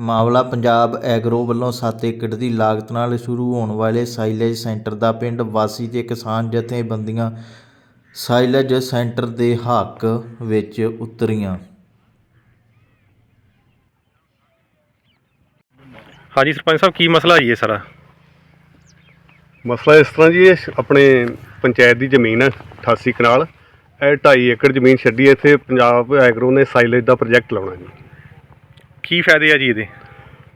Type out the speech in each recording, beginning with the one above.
ਮਾਮਲਾ ਪੰਜਾਬ ਐਗਰੋ ਵੱਲੋਂ 7 ਏਕੜ ਦੀ ਲਾਗਤ ਨਾਲ ਸ਼ੁਰੂ ਹੋਣ ਵਾਲੇ ਸਾਈਲੇਜ ਸੈਂਟਰ ਦਾ ਪਿੰਡ ਵਾਸੀ ਤੇ ਕਿਸਾਨ ਜਥੇਬੰਦੀਆਂ ਸਾਈਲੇਜ ਸੈਂਟਰ ਦੇ ਹੱਕ ਵਿੱਚ ਉਤਰੀਆਂ। ਹਾਂਜੀ ਸਰਪੰਚ ਸਾਹਿਬ ਕੀ ਮਸਲਾ ਹੈ ਜੀ ਇਹ ਸਾਰਾ? ਮਸਲਾ ਇਸ ਤਰ੍ਹਾਂ ਜੀ ਇਹ ਆਪਣੇ ਪੰਚਾਇਤ ਦੀ ਜ਼ਮੀਨ ਹੈ 88 ਕਨਾਲ। ਇਹ 2.5 ਏਕੜ ਜ਼ਮੀਨ ਛੱਡੀ ਹੈ ਇੱਥੇ ਪੰਜਾਬ ਐਗਰੋ ਨੇ ਸਾਈਲੇਜ ਦਾ ਪ੍ਰੋਜੈਕਟ ਲਾਉਣਾ ਜੀ। ਕੀ ਫਾਇਦੇ ਆ ਜੀ ਇਹਦੇ?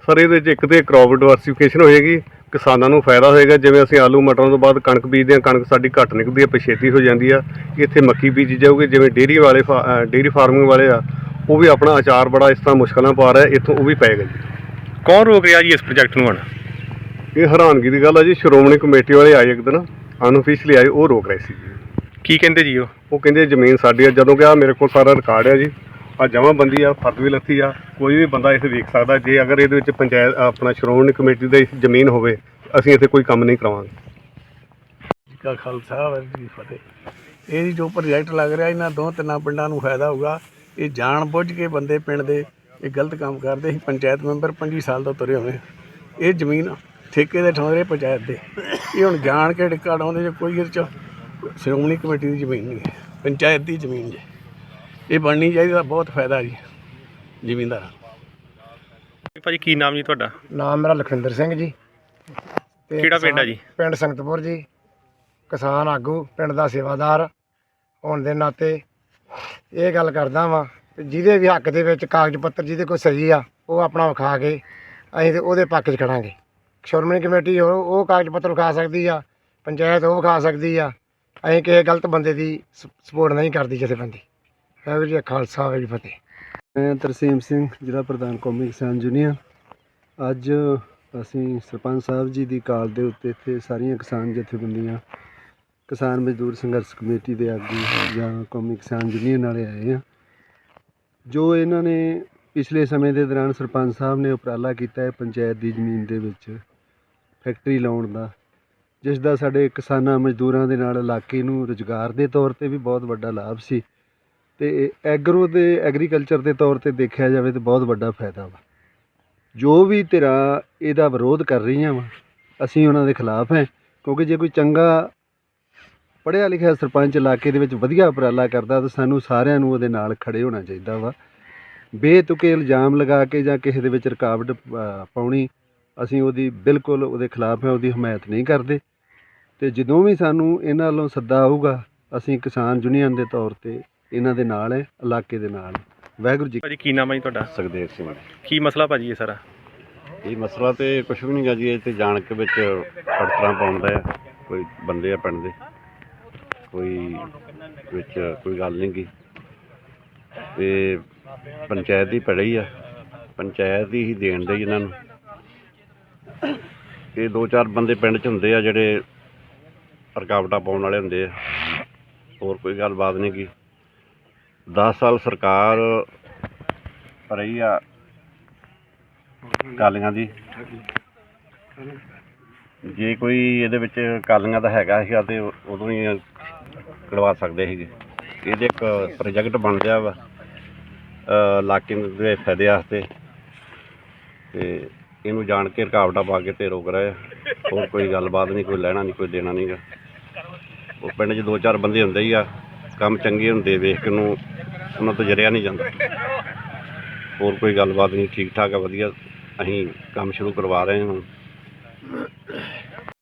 ਸਰ ਇਹਦੇ ਵਿੱਚ ਇੱਕ ਤੇ ਕ੍ਰੌਪ ਡਿਵਰਸਿਫਿਕੇਸ਼ਨ ਹੋਏਗੀ ਕਿਸਾਨਾਂ ਨੂੰ ਫਾਇਦਾ ਹੋਏਗਾ ਜਿਵੇਂ ਅਸੀਂ ਆਲੂ ਮਟਰਾਂ ਤੋਂ ਬਾਅਦ ਕਣਕ ਬੀਜਦੇ ਹਾਂ ਕਣਕ ਸਾਡੀ ਘੱਟ ਨਿਕਲਦੀ ਹੈ ਪਛੇਤੀ ਹੋ ਜਾਂਦੀ ਆ ਇੱਥੇ ਮੱਕੀ ਬੀਜੀ ਜਾਊਗੀ ਜਿਵੇਂ ਡੇਅਰੀ ਵਾਲੇ ਡੇਅਰੀ ਫਾਰਮਿੰਗ ਵਾਲੇ ਆ ਉਹ ਵੀ ਆਪਣਾ ਅਚਾਰ ਬੜਾ ਇਸ ਤਰ੍ਹਾਂ ਮੁਸ਼ਕਲਾਂ ਪਾ ਰਿਹਾ ਇੱਥੋਂ ਉਹ ਵੀ ਪਏਗਾ ਜੀ। ਕੌਣ ਰੋਕ ਰਿਹਾ ਜੀ ਇਸ ਪ੍ਰੋਜੈਕਟ ਨੂੰ ਹੁਣ? ਇਹ ਹੈਰਾਨਗੀ ਦੀ ਗੱਲ ਆ ਜੀ ਸ਼੍ਰੋਮਣੀ ਕਮੇਟੀ ਵਾਲੇ ਆਏ ਇੱਕ ਦਿਨ ਅਨਅਫੀਸ਼ੀਅਲੀ ਆਏ ਉਹ ਰੋਕ ਰਹੇ ਸੀ ਜੀ। ਕੀ ਕਹਿੰਦੇ ਜੀ ਉਹ? ਉਹ ਕਹਿੰਦੇ ਜ਼ਮੀਨ ਸਾਡੀ ਆ ਜਦੋਂ ਕਿ ਆ ਮੇਰੇ ਕੋਲ ਸਾਰਾ ਰਿਕਾਰਡ ਹੈ ਜੀ ਆ ਜਮਾਬੰਦੀ ਆ ਫਰਦ ਵੀ ਲੱਥੀ ਆ। ਕੋਈ ਵੀ ਬੰਦਾ ਇੱਥੇ ਵੇਖ ਸਕਦਾ, ਜੇ ਅਗਰ ਇਹਦੇ ਵਿੱਚ ਪੰਚਾਇਤ, ਆਪਣਾ ਸ਼੍ਰੋਮਣੀ ਕਮੇਟੀ ਦੀ ਜ਼ਮੀਨ ਹੋਵੇ, ਅਸੀਂ ਇੱਥੇ ਕੋਈ ਕੰਮ ਨਹੀਂ ਕਰਾਵਾਂਗੇ। ਜੀ ਕਾ ਖਾਲਸਾ, ਵਾਹਿਗੁਰੂ ਜੀ ਫਤਿਹ। ਇਹ ਜੋ ਪ੍ਰੋਜੈਕਟ ਲੱਗ ਰਿਹਾ, ਇਹਨਾਂ ਦੋ ਤਿੰਨਾਂ ਪਿੰਡਾਂ ਨੂੰ ਫਾਇਦਾ ਹੋਊਗਾ। ਇਹ ਜਾਣ ਬੁੱਝ ਕੇ ਬੰਦੇ ਪਿੰਡ ਦੇ, ਇਹ ਗਲਤ ਕੰਮ ਕਰਦੇ ਸੀ ਪੰਚਾਇਤ ਮੈਂਬਰ 25 ਸਾਲ ਤੋਂ ਤੁਰੇ ਹੋਏ ਇਹ ਜ਼ਮੀਨ ਠੇਕੇ ਦੇ ਠਾਉਂਦੇ ਰਹੇ ਪੰਚਾਇਤ ਦੇ। ਇਹ ਹੁਣ ਜਾਣ ਕੇ ਡਿੱਕਾ ਡਾਉਂਦੇ ਜੇ ਕੋਈ ਇਹਦੇ ਚ ਸ਼੍ਰੋਮਣੀ ਕਮੇਟੀ ਦੀ ਜ਼ਮੀਨ ਨਹੀਂ ਹੈ, ਪੰਚਾਇਤ ਦੀ ਜ਼ਮੀਨ ਜੇ। ਇਹ ਬਣਨੀ ਚਾਹੀਦੀ ਤਾਂ ਬਹੁਤ ਫਾਇਦਾ ਜੀ ਜ਼ਿਮੀਂਦਾਰਾਂ ਨੂੰ। ਭਾਜੀ ਕੀ ਨਾਮ ਜੀ ਤੁਹਾਡਾ? ਨਾਮ ਮੇਰਾ ਲਖਵਿੰਦਰ ਸਿੰਘ ਜੀ। ਤੇ ਕਿਹੜਾ ਪਿੰਡ ਆ ਜੀ? ਪਿੰਡ ਸੰਗਤਪੁਰ ਜੀ। ਕਿਸਾਨ ਆਗੂ ਪਿੰਡ ਦਾ ਸੇਵਾਦਾਰ ਹੋਣ ਦੇ ਨਾਤੇ ਇਹ ਗੱਲ ਕਰਦਾ ਵਾਂ ਜਿਹਦੇ ਵੀ ਹੱਕ ਦੇ ਵਿੱਚ ਕਾਗਜ਼ ਪੱਤਰ ਜਿਹਦੇ ਕੋਲ ਸਹੀ ਆ ਉਹ ਆਪਣਾ ਵਿਖਾ ਕੇ ਅਸੀਂ ਤੇ ਉਹਦੇ ਪੱਖ 'ਚ ਖੜਾਂਗੇ। ਸ਼੍ਰੋਮਣੀ ਕਮੇਟੀ ਉਹ ਉਹ ਕਾਗਜ਼ ਪੱਤਰ ਵਿਖਾ ਸਕਦੀ ਆ ਪੰਚਾਇਤ ਉਹ ਵਿਖਾ ਸਕਦੀ ਆ। ਅਸੀਂ ਕਿਸੇ ਗਲਤ ਬੰਦੇ ਦੀ ਸਪੋਰਟ ਨਹੀਂ ਕਰਦੀ ਜਥੇਬੰਦੀ। ਵਾਹਿਗੁਰੂ ਜੀ ਖਾਲਸਾ, ਵਾਹਿਗੁਰੂ ਜੀ ਫਤਿਹ। ਮੈਂ ਤਰਸੀਮ ਸਿੰਘ, ਜ਼ਿਲ੍ਹਾ ਪ੍ਰਧਾਨ ਕੌਮੀ ਕਿਸਾਨ ਯੂਨੀਅਨ। ਅੱਜ ਅਸੀਂ ਸਰਪੰਚ ਸਾਹਿਬ ਜੀ ਦੀ ਕਾਲ ਦੇ ਉੱਤੇ ਇੱਥੇ ਸਾਰੀਆਂ ਕਿਸਾਨ ਜਥੇਬੰਦੀਆਂ, ਕਿਸਾਨ ਮਜ਼ਦੂਰ ਸੰਘਰਸ਼ ਕਮੇਟੀ ਦੇ ਆਗੂ ਜਾਂ ਕੌਮੀ ਕਿਸਾਨ ਯੂਨੀਅਨ ਵਾਲੇ ਆਏ ਆ ਜੋ ਇਹਨਾਂ ਨੇ ਪਿਛਲੇ ਸਮੇਂ ਦੇ ਦੌਰਾਨ ਸਰਪੰਚ ਸਾਹਿਬ ਨੇ ਉਪਰਾਲਾ ਕੀਤਾ ਹੈ ਪੰਚਾਇਤ ਦੀ ਜ਼ਮੀਨ ਦੇ ਵਿੱਚ ਫੈਕਟਰੀ ਲਾਉਣ ਦਾ, ਜਿਸ ਦਾ ਸਾਡੇ ਕਿਸਾਨਾਂ ਮਜ਼ਦੂਰਾਂ ਦੇ ਨਾਲ ਇਲਾਕੇ ਨੂੰ ਰੁਜ਼ਗਾਰ ਦੇ ਤੌਰ ਤੇ ਵੀ ਬਹੁਤ ਵੱਡਾ ਲਾਭ ਸੀ। ਅਤੇ ਐਗਰੋ ਦੇ ਐਗਰੀਕਲਚਰ ਦੇ ਤੌਰ ਤੇ ਦੇਖਿਆ ਜਾਵੇ ਤਾਂ ਬਹੁਤ ਵੱਡਾ ਫਾਇਦਾ ਵਾ। ਜੋ ਵੀ ਧਿਰਾਂ ਇਹਦਾ ਵਿਰੋਧ ਕਰ ਰਹੀਆਂ ਵਾ, ਅਸੀਂ ਉਹਨਾਂ ਦੇ ਖਿਲਾਫ ਹੈ, ਕਿਉਂਕਿ ਜੇ ਕੋਈ ਚੰਗਾ ਪੜ੍ਹਿਆ ਲਿਖਿਆ ਸਰਪੰਚ ਇਲਾਕੇ ਦੇ ਵਿੱਚ ਵਧੀਆ ਉਪਰਾਲਾ ਕਰਦਾ ਤਾਂ ਸਾਨੂੰ ਸਾਰਿਆਂ ਨੂੰ ਉਹਦੇ ਨਾਲ ਖੜੇ ਹੋਣਾ ਚਾਹੀਦਾ ਵਾ। ਬੇਤੁਕੇ ਇਲਜ਼ਾਮ ਲਗਾ ਕੇ ਜਾਂ ਕਿਸੇ ਦੇ ਵਿੱਚ ਰੁਕਾਵਟ ਪਾਉਣੀ, ਅਸੀਂ ਉਹਦੀ ਬਿਲਕੁਲ ਉਹਦੇ ਖਿਲਾਫ ਹੈ, ਉਹਦੀ ਹਮਾਇਤ ਨਹੀਂ ਕਰਦੇ। ਤੇ ਜਦੋਂ ਵੀ ਸਾਨੂੰ ਇਹਨਾਂ ਵੱਲੋਂ ਸੱਦਾ ਆਊਗਾ, ਅਸੀਂ ਕਿਸਾਨ ਯੂਨੀਅਨ ਦੇ ਤੌਰ ਤੇ ਇਹਨਾਂ ਦੇ ਨਾਲ ਹੈ ਇਲਾਕੇ ਦੇ ਨਾਲ। ਵਾਹਿਗੁਰੂ ਜੀ ਭਾਜੀ ਕੀ ਨਾਮ ਹੈ ਜੀ ਤੁਹਾਡਾ? ਸੁਖਦੇਵ ਸਿੰਘ ਕੀ ਮਸਲਾ ਭਾਜੀ ਇਹ ਸਾਰਾ? ਇਹ ਮਸਲਾ ਤੇ ਕੁਝ ਵੀ ਨਹੀਂ ਗਾ ਜੀ ਇਹ ਤੇ ਜਾਣ ਕੇ ਵਿੱਚ ਪੜਤਰਾਂ ਪਾਉਂਦਾ ਆ ਕੋਈ ਬੰਦੇ ਆ ਪਿੰਡ ਦੇ। ਕੋਈ ਵਿੱਚ ਕੋਈ ਗੱਲ ਨਹੀਂ ਗੀ। ਤੇ ਪੰਚਾਇਤ ਦੀ ਪੜ੍ਹੀ ਆ। ਪੰਚਾਇਤ ਦੀ ਹੀ ਦੇਣ ਦੇ ਇਹਨਾਂ ਨੂੰ। ਇਹ ਦੋ ਚਾਰ ਬੰਦੇ ਪਿੰਡ 'ਚ ਹੁੰਦੇ ਆ ਜਿਹੜੇ ਰੁਕਾਵਟਾਂ ਪਾਉਣ ਵਾਲੇ ਹੁੰਦੇ ਆ। ਹੋਰ ਕੋਈ ਗੱਲਬਾਤ ਨਹੀਂ ਗੀ। 10 ਸਾਲ ਸਰਕਾਰ ਰਹੀ ਆ ਕਾਲੀਆਂ ਦੀ। ਜੇ ਕੋਈ ਇਹਦੇ ਵਿੱਚ ਕਾਲੀਆਂ ਦਾ ਹੈਗਾ ਸੀਗਾ ਤੇ ਉਦੋਂ ਹੀ ਕਢਵਾ ਸਕਦੇ ਸੀਗੇ। ਇਹਦੇ ਇੱਕ ਪ੍ਰੋਜੈਕਟ ਬਣ ਰਿਹਾ ਵਾ ਇਲਾਕੇ ਦੇ ਫਾਇਦੇ ਵਾਸਤੇ। ਤੇ ਇਹਨੂੰ ਜਾਣ ਕੇ ਰੁਕਾਵਟਾਂ ਪਾ ਕੇ ਤੇ ਰੋਕ ਰਹੇ ਆ। ਹੋਰ ਕੋਈ ਗੱਲਬਾਤ ਨਹੀਂ, ਕੋਈ ਲੈਣਾ ਨਹੀਂ, ਕੋਈ ਦੇਣਾ ਨਹੀਂਗਾ ਉਹ ਪਿੰਡ 'ਚ ਦੋ ਚਾਰ ਬੰਦੇ ਹੁੰਦੇ ਹੀ ਆ। ਕੰਮ ਚੰਗੇ ਹੁੰਦੇ ਵੇਖ ਕੇ ਨੂੰ ਉਹਨਾਂ ਤੋਂ ਜਰਿਆ ਨਹੀਂ ਜਾਂਦਾ। ਹੋਰ ਕੋਈ ਗੱਲਬਾਤ ਨਹੀਂ ਠੀਕ ਠਾਕ ਆ, ਵਧੀਆ। ਅਸੀਂ ਕੰਮ ਸ਼ੁਰੂ ਕਰਵਾ ਰਹੇ ਹਾਂ। ਹੁਣ